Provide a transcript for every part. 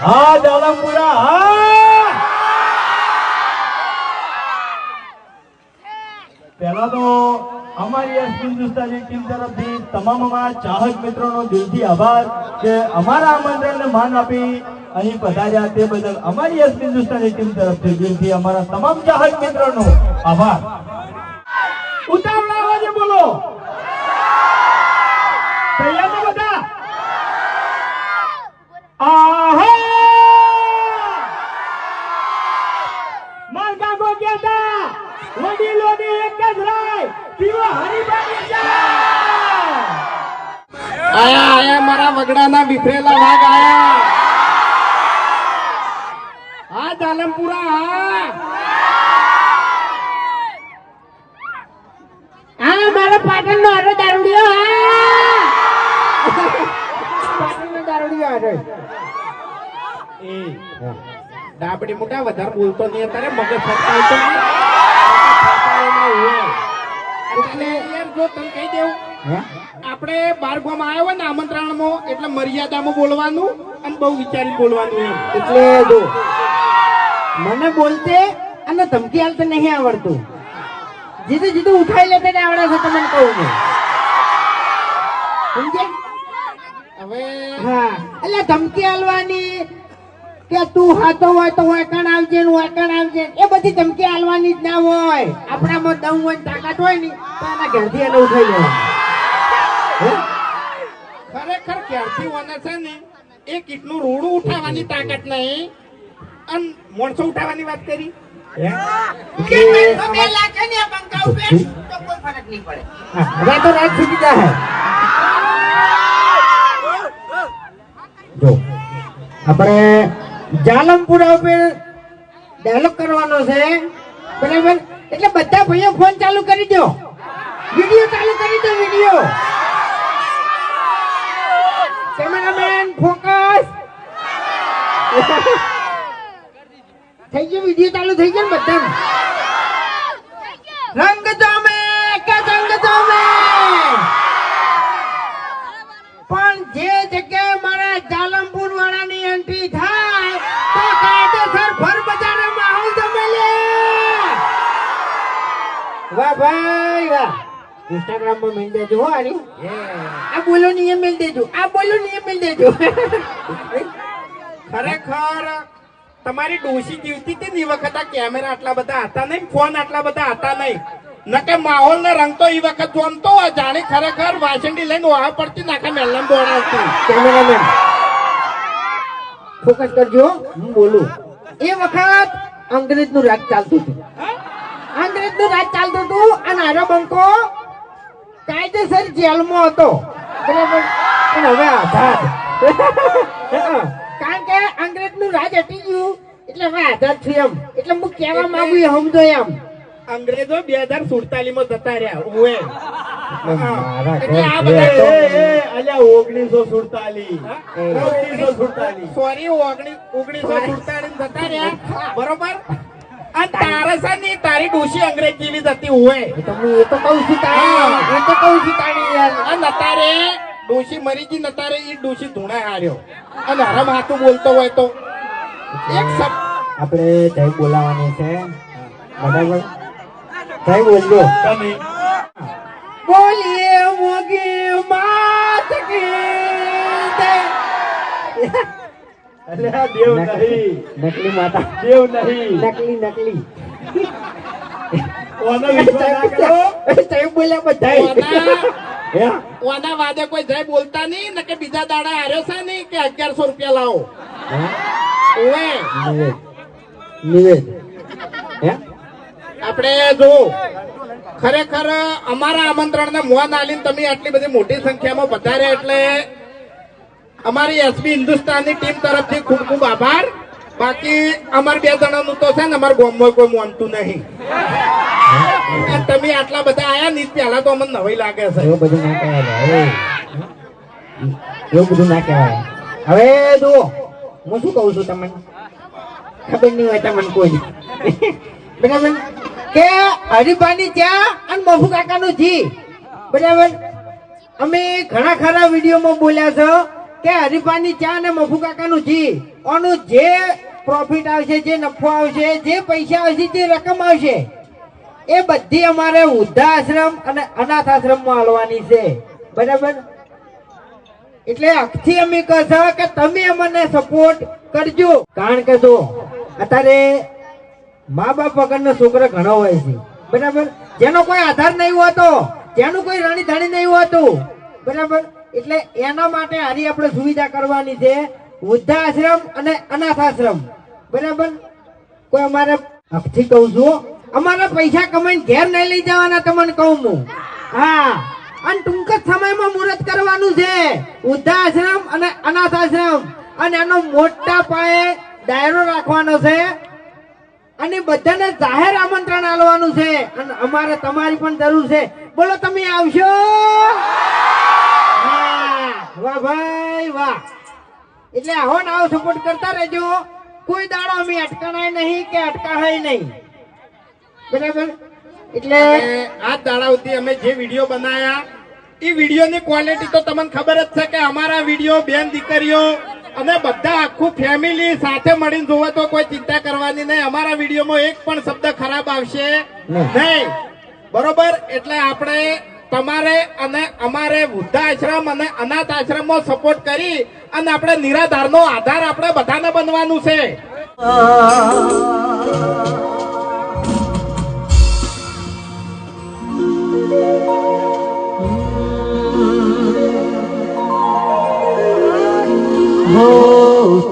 હા દાદાપુરા હા. હિન્દુસ્તાની ટીમ તરફથી તમામ અમારા ચાહક મિત્રોનો દિલથી આભાર કે અમારા આમંત્રણને માન આપી અહીં પધાર્યા તે બદલ અમારી એસ હિન્દુસ્તાની ટીમ તરફથી દિલથી અમારા તમામ ચાહક મિત્રોનો આભાર. ઉતાવળા અવાજે બોલો. તૈયાર ને બધા? આહા! માર કાકો કહેતા વડીલોની એક જ રાય? પીવો હરીબાની આયા આયા મારા વગડાના વિફરેલા ભાગ આયા! હા જાલમપુરા હા! હા મારો પાટણનો હારો દારૂડિયો હા! પાટણનો દારૂડિયો હારો એ ડાબડી મોટા વધારે બોલતો નહીં અત્યારે મગજ ફટકાવતો નહીં ફટકાવવામાં હોય. એટલે યાર જો તને કહી દેવું આપણે બાર આવ્યો ને આમંત્રણમાં એટલે મર્યાદામાં બોલવાનું અને બહુ વિચારી બોલવાનું એમ. એટલે જો મને બોલતે અને ધમકી હાલતે નહીં આવડતું. જીતું જીતું ઉઠાઈ લેતે ને આવડે છે તમને કહું છું. સમજે હવે હા. એટલે ધમકી હાલવાની કે તું હાથો હોય તો વાયકણ આવજે ને વાયકણ આવજે એ બધી ધમકી હાલવાની જ ના હોય. આપણામાં દમ હોય તાકાત હોય ને તો એના ઘેરથી એને ઉઠાઈ લેવાનું. ખરેખર ક્યારથી વને છે ને એ કીટનું રોડું ઉઠાવવાની તાકાત નહીં. અને મોણસો ઉઠાવવાની વાત કરી? રાત જાય જો. આપણે જાલમપુરા ઉપર ડાયલોગ કરવાનો છે. બરાબર એટલે બધા ભાઈઓ ફોન ચાલુ કરી દો. વીડિયો ચાલુ કરી દો વીડિયો કેમેરામેન ફોકસ થઈ ગયો વીડિયો ચાલુ થઈ ગયો બધા રંગ જામે ભાઈ વાહ. ઇન્સ્ટાગ્રામ પર મેલ દેજો હો આની આ બોલો ની એ મેલ દેજો. આ બોલો ની એ મેલ દેજો. ખરેખર તમારી ડોશી જીવતી હતી ની વખત આ કેમેરા આટલા બધા હતા નહીં ફોન આટલા બધા હતા નહીં. નકે માહોલ ને રંગ તો એ વખત જોમતો જાણે ખરેખર વાસંડી લઈને વાહ પડતી નાખે મેલમ દોડાવતી કેમેરામેન ફોકસ કરજો હું. બોલું? એ વખત અંગ્રેજનું રાજ ચાલતું હતું. અંગ્રેજનું રાજ ચાલતું હતું બંકો કાયદેસર જેલમાં હતો. પણ હવે આઝાદ કારણ કે અંગ્રેજનું રાજ હટી ગયું એટલે હવે આઝાદ છું એમ. એટલે હું કહેવા માંગુ એ સમજો એમ. અંગ્રેજો બે હજાર સુડતાલીસમાં જતા રહ્યા ઓએ મારા એટલે આ બધા એ, એ, અલ્યા ઓગણીસો સુડતાલીસ. ઓગણીસો સુડતાલીસ. સોરી ઓગણીસો સુડતાલીસ જતા રહ્યા. બરોબર? અને તારે છે ને તારી ડોશી અંગ્રેજ જેવી જતી હોય ઓએ એ તો એ તો કહું છું એ તો કહું છું તાણી યાર. અને નતારે ડોશી મરી ગઈ નતારે ઈ ડોશી ધૂણા હાર્યો. અને હરમ હાથું બોલતો હોય તો. એક શબ્દ. આપણે જય બોલાવાની છે. બરાબર? જય બોલજો. તમે. બોલીએ મોગી માત કી દેવ નહીં. નકલી માતા. દેવ નહીં. નકલી નકલી. વિશ્વાસ કરો. બોલ્યા ઓના વાદે કોઈ જય બોલતા નહીં ને કે બીજા દાડા હાર્યો છે નહીં કે અગિયારસો રૂપિયા લાવો. ઓએ નિવેદ. નિવેદ. હે? આપણે જો ખરેખર અમારા આમંત્રણને મોન આલીને તમે આટલી બધી મોટી સંખ્યામાં વધારે એટલે અમારી એસબી હિન્દુસ્તાનની ટીમ તરફથી ખૂબ ખૂબ આભાર. બાકી અમાર બે જણાનું તો છે ને અમારું ગોમમાં કોઈ માનતું નહીં. તમે આટલા બધા આયા ને પહેલા તો અમને નવાઈ લાગે છે. એવું બધું ના કહેવાય એવું બધું ના કહેવાય. હવે જુઓ, હું શું કહું છું તમને? ખબર નહીં હોય તમને કોઈ બરાબર? કે હરિભાની ત્યાં અને મફુ કાકાનું જી બરાબર? અમે ઘણા ખરા વિડીયોમાં બોલ્યા છો. કે હરિફાની ચા અને મફુ કાકાનું જી આનું જે પ્રોફિટ આવશે, જે નફો આવશે, જે પૈસા આવશે, જે રકમ આવશે, એ બધી અમારે વૃદ્ધાશ્રમ અને અનાથ આશ્રમમાં હાલવાની છે. બરાબર? એટલે અખથી અમે કહેશો કે તમે અમને સપોર્ટ કરજો. કારણ કે જો, અત્યારે મા બાપ વગરનો છોકરો ઘણો હોય છે. બરાબર? જેનો કોઈ આધાર નહીં હોતો, જેનું કોઈ રાણી ધાણી નહીં હોતું. બરાબર? એટલે એના માટે હારી આપણે સુવિધા કરવાની છે વૃદ્ધાશ્રમ અને અનાથ આશ્રમ બરાબર? કોઈ અમારે હકથી કહું છું અમારા પૈસા કમાઈને ઘેર નહીં લઈ જવાના તમને કહું હું. હા. અને ટૂંક જ સમયમાં મુહૂર્ત કરવાનું છે. વૃદ્ધાશ્રમ અને અનાથ આશ્રમ અને એનો મોટા પાયે ડાયરો રાખવાનો છે. અને બધાને જાહેર આમંત્રણ આલવાનું છે. અને અમારે તમારી પણ જરૂર છે. બોલો, તમે આવશો? વાહ ભાઈ વાહ. એટલે આવો ને આવો સપોર્ટ કરતા રહેજો. કોઈ દાડો અમે અટકાણાય નહીં કે અટકાવાય નહીં. બરાબર? એટલે આ દાડાઓથી અમે જે વીડિયો બનાયા એ વિડીયોની ક્વોલિટી તો તમને ખબર જ છે કે અમારા વીડિયો બેન દીકરીઓ અને બધા આખું ફેમિલી સાથે મળીને જોવે તો કોઈ ચિંતા કરવાની નહીં. અમારા વિડીયોમાં એક પણ શબ્દ ખરાબ આવશે નહીં. બરોબર? એટલે આપણે તમારે અને અમારે વૃદ્ધાશ્રમ અને અનાથ આશ્રમમાં સપોર્ટ કરી અને આપણે નિરાધારનો આધાર આપણે બધાને બનવાનું છે.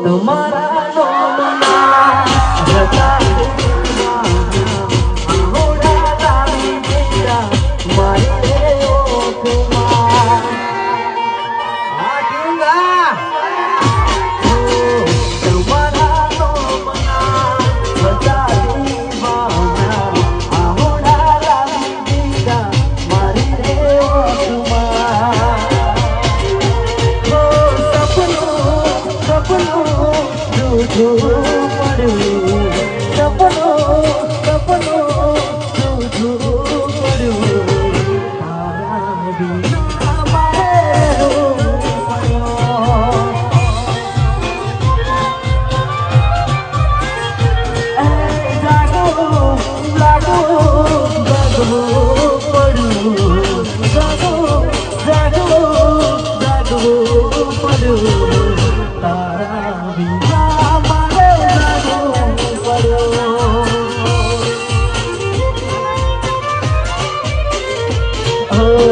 તમારા No. Oh.